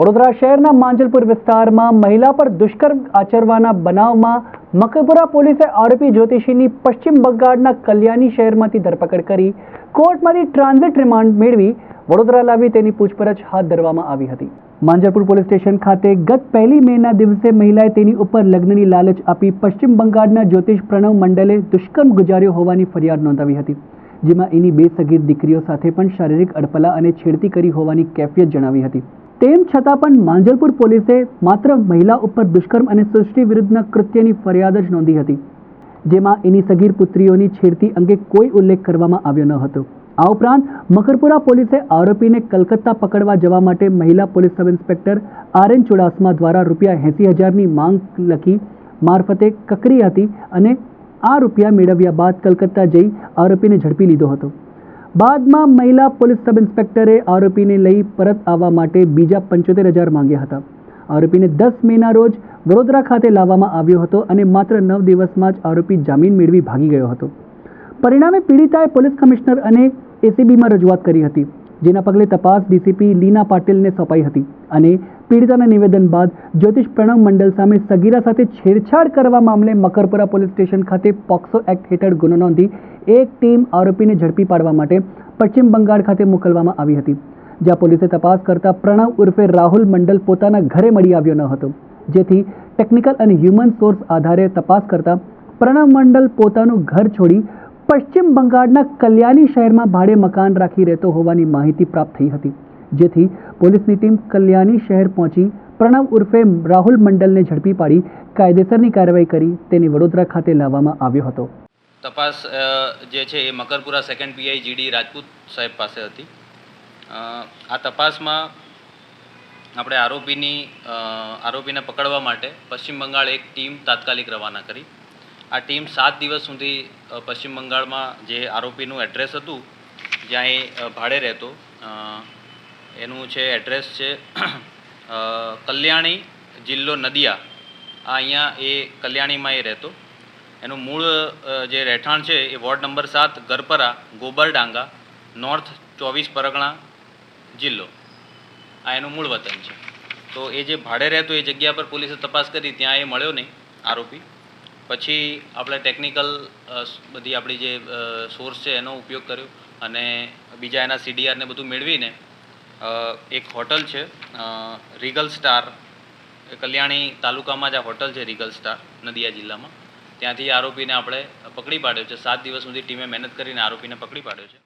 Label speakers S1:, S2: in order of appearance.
S1: વડોદરા શહેરના માંજલપુર વિસ્તારમાં મહિલા પર દુષ્કર્મ આચરવાના બનાવમાં મકરપુરા પોલીસે આરોપી જ્યોતિષીની પશ્ચિમ બંગાળના કલ્યાણી શહેરમાંથી ધરપકડ કરી, કોર્ટમાંથી ટ્રાન્ઝિટ રિમાન્ડ મેળવી વડોદરા લાવી તેની પૂછપરછ હાથ ધરવામાં આવી હતી. માંજલપુર પોલીસ સ્ટેશન ખાતે ગત પહેલી મેના દિવસે મહિલાએ તેની ઉપર લગ્નની લાલચ આપી પશ્ચિમ બંગાળના જ્યોતિષ પ્રણવ મંડલે દુષ્કર્મ ગુજાર્યો હોવાની ફરિયાદ નોંધાવી હતી. જેમાં એની બે સગીર દીકરીઓ સાથે પણ શારીરિક અડપલા અને છેડતી કરી હોવાની કેફિયત જણાવી હતી. તેમ છતાં પણ માંજલપુર પોલીસે માત્ર મહિલા ઉપર દુષ્કર્મ અને સૃષ્ટિ વિરુદ્ધના કૃત્યની ફરિયાદ જ નોંધી હતી, જેમાં એની સગીર પુત્રીઓની છેડતી અંગે કોઈ ઉલ્લેખ કરવામાં આવ્યો ન હતો. આ ઉપરાંત, મકરપુરા પોલીસે આરોપીને કલકત્તા પકડવા જવા માટે મહિલા police sub inspector R N Chudasama દ્વારા રૂપિયા એંસી હજારની માંગ લખી મારફતે કકરી હતી અને આ રૂપિયા મેળવ્યા બાદ કલકત્તા જઈ આરોપીને ઝડપી લીધો હતો. બાદમાં મહિલા પોલીસ સબ ઇન્સ્પેક્ટરે આરોપીને લઈ પરત આવવા માટે બીજા પંચોતેર હજાર માંગ્યા હતા. આરોપીને દસ મેના રોજ વડોદરા ખાતે લાવવામાં આવ્યો હતો અને માત્ર નવ દિવસમાં જ આરોપી જામીન મેળવી ભાગી ગયો હતો. પરિણામે પીડિતાએ પોલીસ કમિશનર અને એસીબીમાં રજૂઆત કરી હતી, જેના પગલે તપાસ ડીસીપી લીના પાટીલને સોંપાઈ હતી અને પીડિતાના નિવેદન બાદ જ્યોતિષ પ્રણવ મંડળ સામે સગીરા સાથે છેડછાડ કરવા મામલે મકરપુરા પોલીસ સ્ટેશન ખાતે પોક્સો એક્ટ હેઠળ ગુનો નોંધી એક ટીમ આરોપીને ઝડપી પાડવા માટે પશ્ચિમ બંગાળ ખાતે મોકલવામાં આવી હતી, જ્યાં પોલીસે તપાસ કરતા પ્રણવ ઉર્ફે રાહુલ મંડલ પોતાના ઘરે મળી આવ્યો ન હતો. જેથી ટેકનિકલ અને હ્યુમન સોર્સ આધારે તપાસ કરતા પ્રણવ મંડલ પોતાનું ઘર છોડી પશ્ચિમ બંગાળના કલ્યાણી શહેરમાં ભાડે મકાન રાખી રહેતો હોવાની માહિતી પ્રાપ્ત થઈ હતી. જેથી પોલીસની ટીમ કલ્યાણી શહેર પહોંચી પ્રણવ ઉર્ફે રાહુલ મંડલને ઝડપી પાડી કાયદેસરની કાર્યવાહી કરી તેને વડોદરા ખાતે લાવવામાં આવ્યો હતો.
S2: તપાસ જે છે એ Makarpura second PI GD Rajput સાહેબ પાસે હતી. આ તપાસમાં આપણે આરોપીની આરોપીને પકડવા માટે પશ્ચિમ બંગાળ એક ટીમ તાત્કાલિક રવાના કરી. આ ટીમ સાત દિવસ સુધી પશ્ચિમ બંગાળમાં જે આરોપીનું એડ્રેસ હતું જ્યાં એ ભાડે રહેતો એનું છે એડ્રેસ છે કલ્યાણી જિલ્લો નદિયા, આ અહીંયા એ કલ્યાણીમાં એ રહેતો. એનું મૂળ જે રહેઠાણ છે એ વોર્ડ નંબર સાત, ગરપરા, ગોબરડાંગા, નોર્થ ચોવીસ પરગણા જિલ્લો. આ એનું મૂળ વતન છે. તો એ જે ભાડે રહેતો એ જગ્યા પર પોલીસે તપાસ કરી, ત્યાં એ મળ્યો નહીં, આરોપી. પછી આપણે ટેકનિકલ બધી આપણી જે સોર્સ છે એનો ઉપયોગ કર્યો અને બીજા એના સીડીઆરને બધું મેળવીને એક હોટલ છે રિગલ સ્ટાર કલ્યાણી તાલુકામાં જ આ હોટલ છે, રીગલ સ્ટાર, નદિયા જિલ્લામાં. ત્યાંથી આરોપીને આપણે પકડી પાડ્યો છે. સાત દિવસ સુધી ટીમે મહેનત કરીને આરોપીને પકડી પાડ્યો છે.